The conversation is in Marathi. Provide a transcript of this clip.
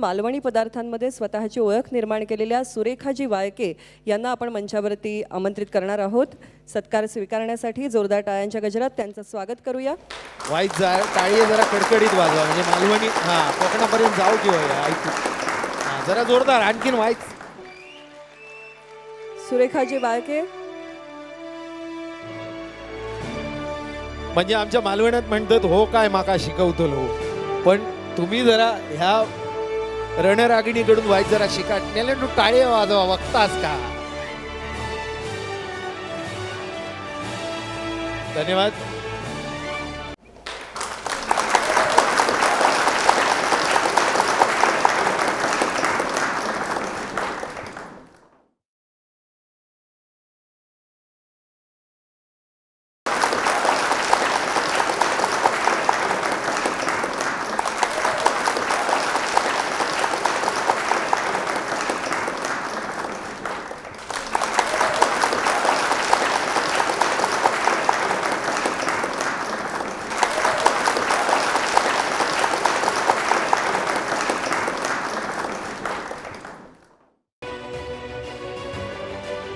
मालवणी पदार्थांमध्ये स्वतःची ओळख निर्माण केलेल्या सुरेखाजी वाळके यांना आपण मंचावरती आमंत्रित करणार आहोत. सत्कार स्वीकारण्यासाठी जोरदार टाळ्यांच्या गजरात त्यांचं स्वागत करूया. वाईट जा टाळी जरा कडकडीत वाजवा म्हणजे मालवणी हा कोकणापर्यंत जाऊ किंवा हे ऐकू जरा जोरदार आणखीन वाईट. सुरेखाजी वाळके. म्हणजे आमच्या मालवण्यात म्हणतात हो काय माका शिकवतो पण तुम्ही जरा ह्या रणरागिणीकडून वाईट जरा शिका. नेले तू टाळे वाजवा वक्तास का? धन्यवाद.